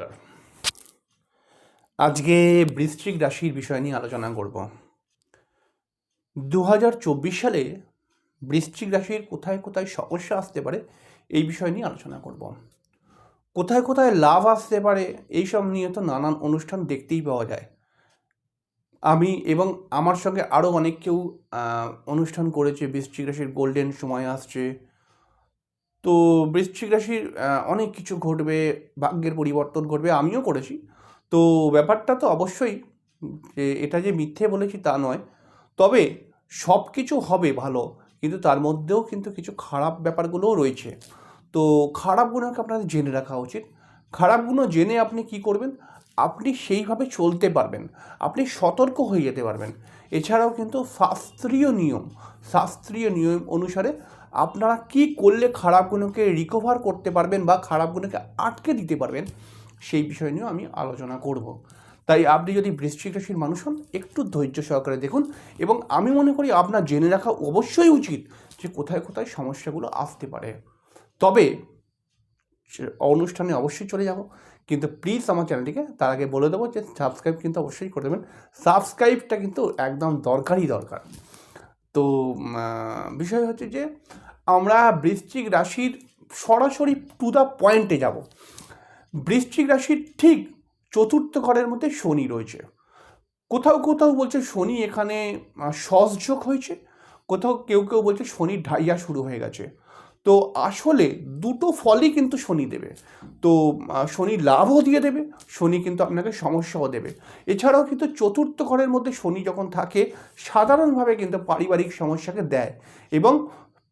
নমস্কার। আজকে বৃশ্চিক রাশির বিষয় নিয়ে আলোচনা করব। দু হাজার চব্বিশ সালে বৃশ্চিক রাশির কোথায় কোথায় সমস্যা আসতে পারে এই বিষয় নিয়ে আলোচনা করব। কোথায় কোথায় লাভ আসতে পারে এইসব নিয়ে তো নানান অনুষ্ঠান দেখতেই পাওয়া যায়। আমি এবং আমার সঙ্গে আরও অনেক কেউ অনুষ্ঠান করেছে, বৃশ্চিক রাশির গোল্ডেন সময় আসছে তো বৃশ্চিক রাশির অনেক কিছু ঘটবে, ভাগ্যের পরিবর্তন ঘটবে, আমিও করেছি। তো ব্যাপারটা তো অবশ্যই যে এটা যে মিথ্যে বলেছি তা নয়। তবে সব কিছু হবে ভালো, কিন্তু তার মধ্যেও কিন্তু কিছু খারাপ ব্যাপারগুলোও রয়েছে। তো খারাপগুলোকে আপনাদের জেনে রাখা উচিত। খারাপগুলো জেনে আপনি কি করবেন? আপনি সেইভাবে চলতে পারবেন। আপনি সতর্ক হয়ে যেতে পারবেন। এছাড়াও কিন্তু শাস্ত্রীয় নিয়ম শাস্ত্রীয় নিয়ম অনুসারে আপনারা কি করলে খারাপগুলোকে রিকভার করতে পারবেন বা খারাপগুলোকে আটকে দিতে পারবেন? সেই বিষয় নিয়েও আমি আলোচনা করব। তাই আপনি যদি বৃশ্চিক রাশির মানুষ হন, একটু ধৈর্য সহকারে দেখুন এবং আমি মনে করি আপনার জেনে রাখা অবশ্যই উচিত যে কোথায় কোথায় সমস্যাগুলো আসতে পারে। তবে অনুষ্ঠানে অবশ্যই চলে যাব, কিন্তু প্লিজ আমার চ্যানেলটিকে তার আগে বলে দেবো যে সাবস্ক্রাইব কিন্তু অবশ্যই করে দেবেন। সাবস্ক্রাইবটা কিন্তু একদম দরকারই দরকার। তো বিষয় হচ্ছে যে, আমরা বৃশ্চিক রাশির সরাসরি টু দ্য পয়েন্টে যাব। বৃশ্চিক রাশির ঠিক চতুর্থ ঘরের মধ্যে শনি রয়েছে। কোথাও কোথাও বলছে শনি এখানে সহযোগ হয়েছে। কোথাও কেউ কেউ বলছে শনি ঢাইয়া শুরু হয়ে গেছে। তো আসলে দুটো ফলই কিন্তু শনি দেবে। তো শনি লাভও দিয়ে দেবে, শনি কিন্তু আপনাকে সমস্যাও দেবে। এছাড়াও কিন্তু চতুর্থ ঘরের মধ্যে শনি যখন থাকে, সাধারণভাবে কিন্তু পারিবারিক সমস্যাকে দেয় এবং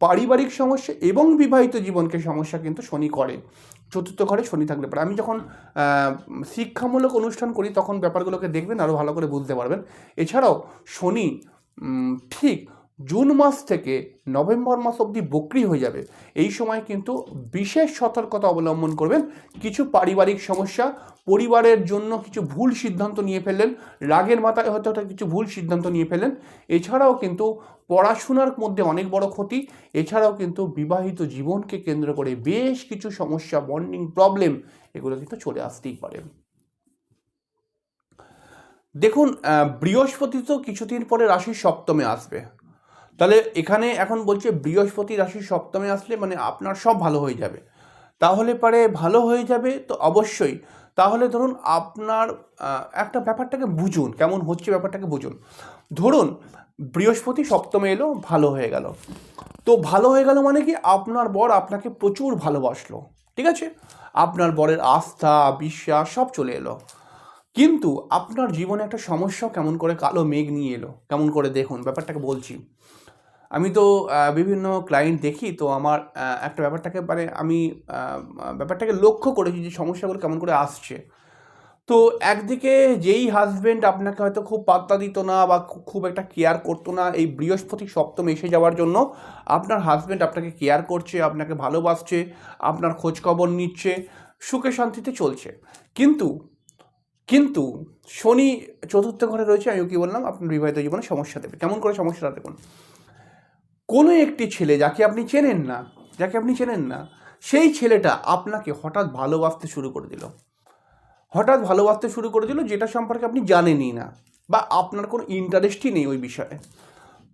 পারিবারিক সমস্যা এবং বিবাহিত জীবনকে সমস্যা কিন্তু শনি করে। চতুর্থ ঘরে শনি থাকলে পারে। আমি যখন শিক্ষামূলক অনুষ্ঠান করি, তখন ব্যাপারগুলোকে দেখবেন আরও ভালো করে বুঝতে পারবেন। এছাড়াও শনি ঠিক জুন মাস থেকে নভেম্বর মাস অবধি বকরি হয়ে যাবে। এই সময় কিন্তু বিশেষ সতর্কতা অবলম্বন করবেন। কিছু পারিবারিক সমস্যা, পরিবারের জন্য কিছু ভুল সিদ্ধান্ত নিয়ে ফেললেন, রাগের মাথায় হয়তো কিছু ভুল সিদ্ধান্ত নিয়ে ফেললেন। এছাড়াও কিন্তু পড়াশোনার মধ্যে অনেক বড় ক্ষতি। এছাড়াও কিন্তু বিবাহিত জীবনকে কেন্দ্র করে বেশ কিছু সমস্যা বন্ডিং প্রবলেম এগুলো কিন্তু চলে আসতেই পারে। দেখুন বৃহস্পতি তো কিছুদিন পরে রাশির সপ্তমে আসবে। তাহলে এখানে এখন বলছে বৃহস্পতি রাশি সপ্তমে আসলে মানে আপনার সব ভালো হয়ে যাবে। তাহলে পারে ভালো হয়ে যাবে তো অবশ্যই। তাহলে ধরুন আপনার একটা ব্যাপারটাকে বুঝুন, কেমন হচ্ছে ব্যাপারটাকে বুঝুন। ধরুন বৃহস্পতি সপ্তমে এলো, ভালো হয়ে গেল। তো ভালো হয়ে গেল মানে কি? আপনার বর আপনাকে প্রচুর ভালোবাসলো, ঠিক আছে? আপনার বরের আস্থা, বিশ্বাস, সব চলে এলো। কিন্তু আপনার জীবনে একটা সমস্যা, কেমন করে কালো মেঘ নিয়ে এলো, কেমন করে দেখুন ব্যাপারটাকে বলছি। আমি তো বিভিন্ন ক্লায়েন্ট দেখি, তো আমার একটা ব্যাপারটাকে মানে আমি ব্যাপারটাকে লক্ষ্য করেছি যে সমস্যাগুলো কেমন করে আসছে। তো একদিকে যেই হাজবেন্ড আপনাকে হয়তো খুব পাত্তা দিত না বা খুব একটা কেয়ার করতো না এই বৃহস্পতি সপ্তম এসে যাওয়ার জন্য, আপনার হাজবেন্ড আপনাকে কেয়ার করছে, আপনাকে ভালোবাসছে, আপনার খোঁজখবর নিচ্ছে, সুখে শান্তিতে চলছে। কিন্তু কিন্তু শনি চতুর্থ ঘরে রয়েছে, আমি কি বললাম? আপনার বিবাহিত জীবনে সমস্যা দেবে। কেমন করে সমস্যাটা দেখুন। কোনো একটি ছেলে যাকে আপনি চেনেন না, যাকে আপনি চেনেন না, সেই ছেলেটা আপনাকে হঠাৎ ভালোবাসতে শুরু করে দিল। হঠাৎ ভালোবাসতে শুরু করে দিল যেটা সম্পর্কে আপনি জানেনই না বা আপনার কোনো ইন্টারেস্টই নেই ওই বিষয়ে।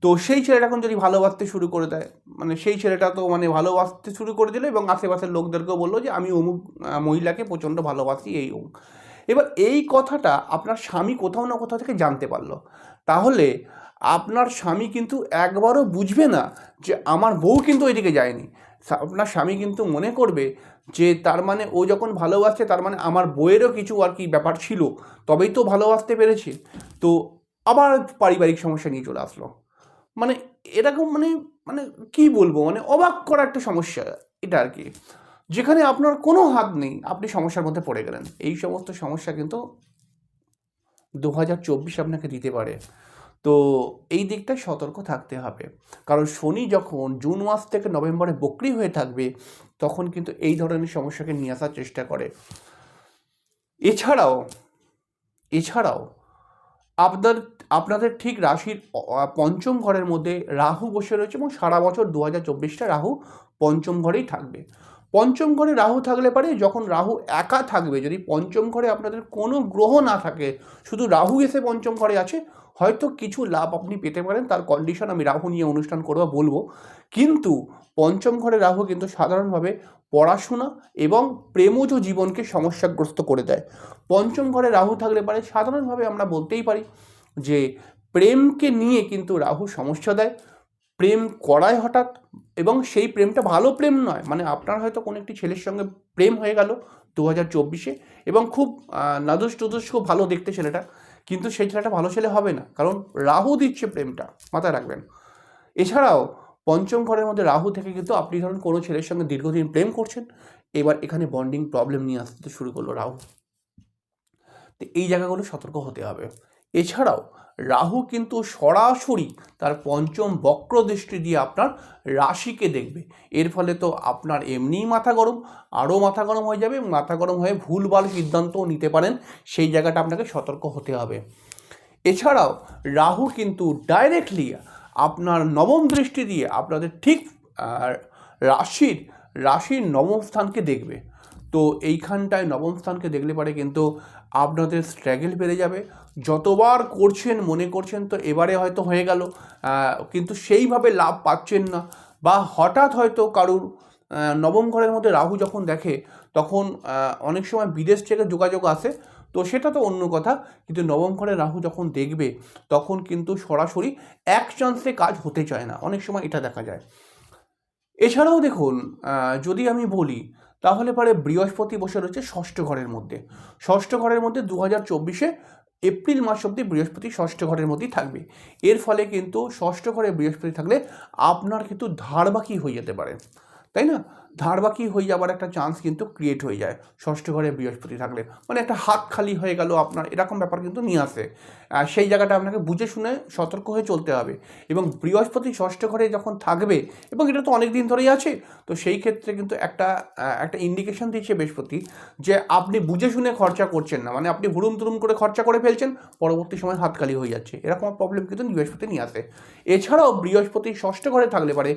তো সেই ছেলেটা এখন যদি ভালোবাসতে শুরু করে দেয় মানে সেই ছেলেটা তো মানে ভালোবাসতে শুরু করে দিল এবং আশেপাশের লোকদেরকেও বলল যে, আমি অমুক মহিলাকে প্রচণ্ড ভালোবাসি, এই অমুক। এবার এই কথাটা আপনার স্বামী কোথাও না কোথাও থেকে জানতে পারল। তাহলে আপনার স্বামী কিন্তু একবারও বুঝবে না যে আমার বউ কিন্তু ওইদিকে যায়নি। আপনার স্বামী কিন্তু মনে করবে যে তার মানে ও যখন ভালোবাসছে তার মানে আমার বইয়েরও কিছু আর কি ব্যাপার ছিল, তবেই তো ভালোবাসতে পেরেছে। তো আবার পারিবারিক সমস্যা নিয়ে চলে আসলো। মানে এরকম মানে মানে কি বলব? মানে অবাক করা একটা সমস্যা এটা আর কি। যেখানে আপনার কোনো হাত নেই, আপনি সমস্যার মধ্যে পড়ে গেলেন। এই সমস্ত সমস্যা কিন্তু দু হাজার চব্বিশ আপনাকে দিতে পারে। তো এই দিকটায় সতর্ক থাকতে হবে। কারণ শনি যখন জুন মাস থেকে নভেম্বরে বকরি হয়ে থাকবে, তখন কিন্তু এই ধরনের সমস্যাকে নিয়ে আসার চেষ্টা করে। এছাড়াও এছাড়াও আপনার, আপনাদের ঠিক রাশির পঞ্চম ঘরের মধ্যে রাহু বসে রয়েছে এবং সারা বছর দু হাজার চব্বিশটা রাহু পঞ্চম ঘরেই থাকবে। পঞ্চম ঘরে রাহু থাকলে পারে, যখন রাহু একা থাকবে, যদি পঞ্চম ঘরে আপনাদের কোনো গ্রহ না থাকে, শুধু রাহু এসে পঞ্চম ঘরে আছে, হয়তো কিছু লাভ আপনি পেতে পারেন, তার কন্ডিশন আমি রাহু নিয়ে অনুষ্ঠান করব বলব। কিন্তু পঞ্চম ঘরে রাহু কিন্তু সাধারণভাবে পড়াশোনা এবং প্রেমজ জীবনকে সমস্যাগ্রস্ত করে দেয়। পঞ্চম ঘরে রাহু থাকলে পারে, সাধারণভাবে আমরা বলতেই পারি যে, প্রেমকে নিয়ে কিন্তু রাহু সমস্যা দেয়। প্রেম করায় হঠাৎ এবং সেই প্রেমটা ভালো প্রেম নয়। মানে আপনার হয়তো কোনো একটি ছেলের সঙ্গে প্রেম হয়ে গেল দু হাজার চব্বিশে এবং খুব নাদুস টুদুস খুব ভালো দেখতে ছেলেটা। কিন্তু সেই ছেলেটা ভালো ছেলে হবে না। কারণ রাহু দিচ্ছে প্রেমটা মাথায় রাখবেন। এছাড়াও পঞ্চম ঘরের মধ্যে রাহু থেকে কিন্তু আপনি ধরুন কোনো ছেলের সঙ্গে দীর্ঘদিন প্রেম করছেন, এবার এখানে বন্ডিং প্রবলেম নিয়ে আসতে শুরু করল রাহু। তো এই জায়গাগুলো সতর্ক হতে হবে। এছাড়াও রাহু কিন্তু সরাসরি তার পঞ্চম বক্র দৃষ্টি দিয়ে আপনার রাশিকে দেখবে। এর ফলে তো আপনার এমনিই মাথা গরম, আরও মাথা গরম হয়ে যাবে, মাথা গরম হয়ে ভুলভাল সিদ্ধান্তও নিতে পারেন, সেই জায়গাটা আপনাকে সতর্ক হতে হবে। এছাড়াও রাহু কিন্তু ডাইরেক্টলি আপনার নবম দৃষ্টি দিয়ে আপনাদের ঠিক রাশির রাশির নবম স্থানকে দেখবে। তো এইখানটায় নবম স্থানকে দেখলে পারে কিন্তু আপনাদের স্ট্রাগেল বেড়ে যাবে যতবার করছেন, মনে করছেন তো এবারে হয়তো হয়ে গেল। কিন্তু সেইভাবে লাভ পাচ্ছেন না। বা হঠাৎ হয়তো কারুর নবম ঘরের মধ্যে রাহু যখন দেখে, তখন অনেক সময় বিদেশ থেকে যোগাযোগ আসে। তো সেটা তো অন্য কথা। কিন্তু নবম ঘরে রাহু যখন দেখবে, তখন কিন্তু সরাসরি এক চান্সে কাজ হতে চায় না। অনেক সময় এটা দেখা যায়। এছাড়াও দেখুন যদি আমি বলি, তাহলে পরে বৃহস্পতি বসে রয়েছে ষষ্ঠ ঘরের মধ্যে। ষষ্ঠ ঘরের মধ্যে দু হাজার চব্বিশে এপ্রিল মাস অবধি বৃহস্পতি ষষ্ঠ ঘরের মধ্যেই থাকবে। এর ফলে কিন্তু ষষ্ঠ ঘরে বৃহস্পতি থাকলে আপনার কিন্তু ধারবাকি হয়ে যেতে পারে। তাই না? ধারবাকি হয়ে যাওয়ার একটা চান্স কিন্তু ক্রিয়েট হয়ে যায়। ষষ্ঠ ঘরে বৃহস্পতি থাকলে। মানে একটা হাত খালি হয়ে গেল আপনার, এরকম ব্যাপার কিন্তু নিয়ে আসে। সেই জায়গাটা আপনাকে বুঝে শুনে সতর্ক হয়ে চলতে হবে। এবং বৃহস্পতি ষষ্ঠ ঘরে যখন থাকবে, এবং এটা তো অনেক দিন ধরেই আছে, তো সেই ক্ষেত্রে কিন্তু একটা একটা ইন্ডিকেশন দিচ্ছে বৃহস্পতি যে আপনি বুঝে শুনে খরচা করছেন না। মানে আপনি হুড়ুম তুরুম করে খরচা করে ফেলছেন, পরবর্তী সময় হাত খালি হয়ে যাচ্ছে। এরকম প্রবলেম কিন্তু বৃহস্পতি নিয়ে আসে। এছাড়াও বৃহস্পতি ষষ্ঠ ঘরে থাকলে পারে,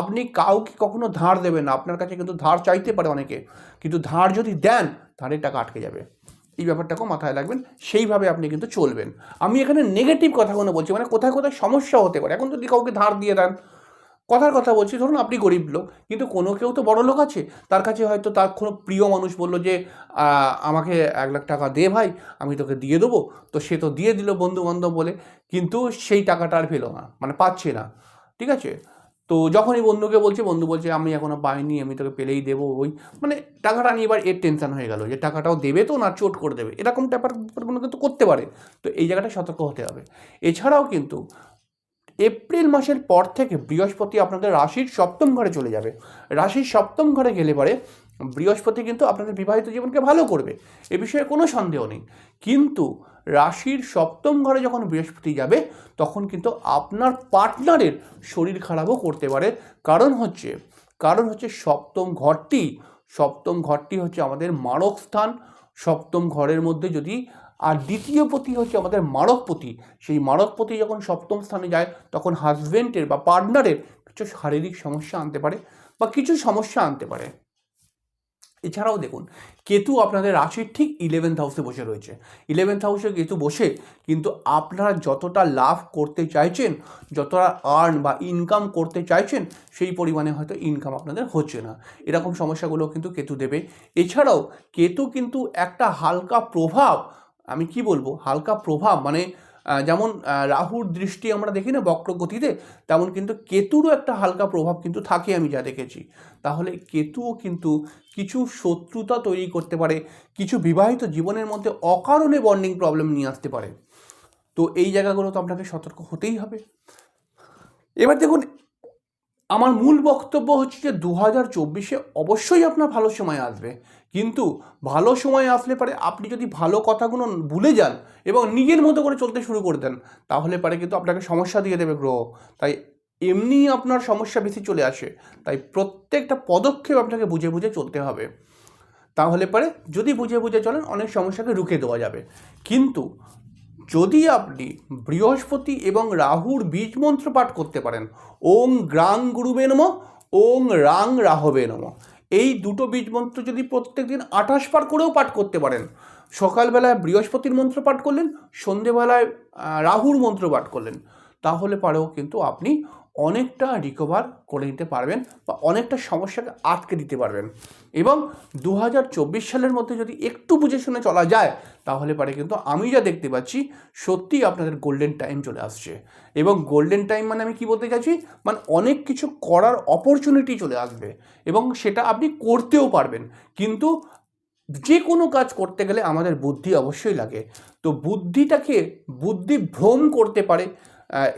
আপনি কাউকে কখনো ধার দেবেন না। আপনার কাছে কিন্তু ধার চাইতে পারে অনেকে। কিন্তু ধার যদি দেন, ধারের টাকা আটকে যাবে। এই ব্যাপারটাকেও মাথায় রাখবেন, সেইভাবে আপনি কিন্তু চলবেন। আমি এখানে নেগেটিভ কথাগুলো বলছি মানে কোথায় কোথায় সমস্যা হতে পারে। এখন যদি কাউকে ধার দিয়ে দেন, কথার কথা বলছি, ধরুন আপনি গরিব লোক, কিন্তু কোনো কেউ তো বড় লোক আছে। তার কাছে হয়তো তার কোনো প্রিয় মানুষ বলল যে আমাকে এক লাখ টাকা দে ভাই, আমি তোকে দিয়ে দেবো। তো সে তো দিয়ে দিল বন্ধু বান্ধব বলে, কিন্তু সেই টাকাটা আর পেল না মানে পাচ্ছে না। ঠিক আছে? তো যখনই বন্ধুকে বলছে, বন্ধু বলছে, আমি এখনও পাইনি, আমি তোকে পেলেই দেবো। ওই মানে টাকাটা নিয়ে এবার এর টেনশন হয়ে গেল যে টাকাটাও দেবে তো না চোট করে দেবে। এরকম ব্যাপার ব্যাপারগুলো কিন্তু করতে পারে। তো এই জায়গাটা সতর্ক হতে হবে। এছাড়াও কিন্তু এপ্রিল মাসের পর থেকে বৃহস্পতি আপনাদের রাশির সপ্তম ঘরে চলে যাবে। রাশির সপ্তম ঘরে গেলে পরে বৃহস্পতি কিন্তু আপনাদের বিবাহিত জীবনকে ভালো করবে, এ বিষয়ে কোনো সন্দেহ নেই। কিন্তু রাশির সপ্তম ঘরে যখন বৃহস্পতি যাবে, তখন কিন্তু আপনার পার্টনারের শরীর খারাপও করতে পারে। কারণ হচ্ছে কারণ হচ্ছে সপ্তম ঘরটি সপ্তম ঘরটি হচ্ছে আমাদের মারক স্থান। সপ্তম ঘরের মধ্যে যদি, আর দ্বিতীয় পতি হচ্ছে আমাদের মারকপতি সেই মারকপতি যখন সপ্তম স্থানে যায়, তখন হাজবেন্ডের বা পার্টনারের কিছু শারীরিক সমস্যা আনতে পারে বা কিছু সমস্যা আনতে পারে। এছাড়াও দেখুন, কেতু আপনাদের রাশির ঠিক ইলেভেন্থ হাউসে বসে রয়েছে। ইলেভেন্থ হাউসে কেতু বসে কিন্তু আপনারা যতটা লাভ করতে চাইছেন, যতটা আর্ন বা ইনকাম করতে চাইছেন, সেই পরিমাণে হয়তো ইনকাম আপনাদের হচ্ছে না। এরকম সমস্যাগুলো কিন্তু কেতু দেবে। এছাড়াও কেতু কিন্তু একটা হালকা প্রভাব, আমি কি বলব? হালকা প্রভাব মানে যেমন রাহুর দৃষ্টি আমরা দেখি না বক্রগতিতে, তেমন কিন্তু কেতুরও একটা হালকা প্রভাব কিন্তু থাকে আমি যা দেখেছি। তাহলে কেতুও কিন্তু কিছু শত্রুতা তৈরি করতে পারে, কিছু বিবাহিত জীবনের মধ্যে অকারণে বন্ডিং প্রবলেম নিয়ে আসতে পারে। তো এই জায়গাগুলো তো আপনাকে সতর্ক হতেই হবে। এবার দেখুন, আমার মূল বক্তব্য হচ্ছে যে দু হাজার চব্বিশে অবশ্যই আপনার ভালো সময় আসবে। কিন্তু ভালো সময় আসলে পারে আপনি যদি ভালো কথাগুলো ভুলে যান এবং নিজের মতো করে চলতে শুরু করে দেন, তাহলে পারে কিন্তু আপনাকে সমস্যা দিয়ে দেবে গ্রহ। তাই এমনি আপনার সমস্যা বেশি চলে আসে, তাই প্রত্যেকটা পদক্ষেপ আপনাকে বুঝে বুঝে চলতে হবে। তাহলে পারে যদি বুঝে বুঝে চলেন, অনেক সমস্যাকে রুখে দেওয়া যাবে। কিন্তু যদি আপনি বৃহস্পতি এবং রাহুর বীজ মন্ত্র পাঠ করতে পারেন, ওং গ্রাং গুরুবে নম, ওং রাং রাহবে নম এই দুটো বীজ মন্ত্র যদি প্রত্যেক দিন আঠাশ বার করেও পাঠ করতে পারেন, সকালবেলায় বৃহস্পতির মন্ত্র পাঠ করলেন, সন্ধেবেলায় রাহুর মন্ত্র পাঠ করলেন, তাহলে পারেও কিন্তু আপনি অনেকটা রিকভার করে নিতে পারবেন বা অনেকটা সমস্যাকে আটকে দিতে পারবেন। এবং দু হাজার চব্বিশ সালের মধ্যে যদি একটু বুঝে শুনে চলা যায়, তাহলে পারে কিন্তু আমি যা দেখতে পাচ্ছি, সত্যিই আপনাদের গোল্ডেন টাইম চলে আসছে। এবং গোল্ডেন টাইম মানে আমি কি বলতে চাইছি? মানে অনেক কিছু করার অপরচুনিটি চলে আসবে এবং সেটা আপনি করতেও পারবেন। কিন্তু যে কোনো কাজ করতে গেলে আমাদের বুদ্ধি অবশ্যই লাগে। তো বুদ্ধিটাকে বুদ্ধি ভ্রম করতে পারে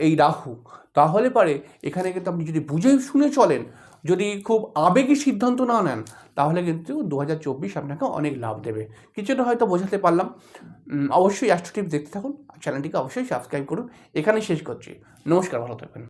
এই রাহু। তাহলে পারে এখানে কিন্তু আপনি যদি বুঝে শুনে চলেন, যদি খুব আবেগী সিদ্ধান্ত না নেন, তাহলে কিন্তু দু হাজার চব্বিশ আপনাকে অনেক লাভ দেবে। কিছুটা হয়তো বোঝাতে পারলাম। অবশ্যই অ্যাস্ট্রোটিপ দেখতে থাকুন। চ্যানেলটিকে অবশ্যই সাবস্ক্রাইব করুন। এখানে শেষ করছি। নমস্কার, ভালো থাকবেন।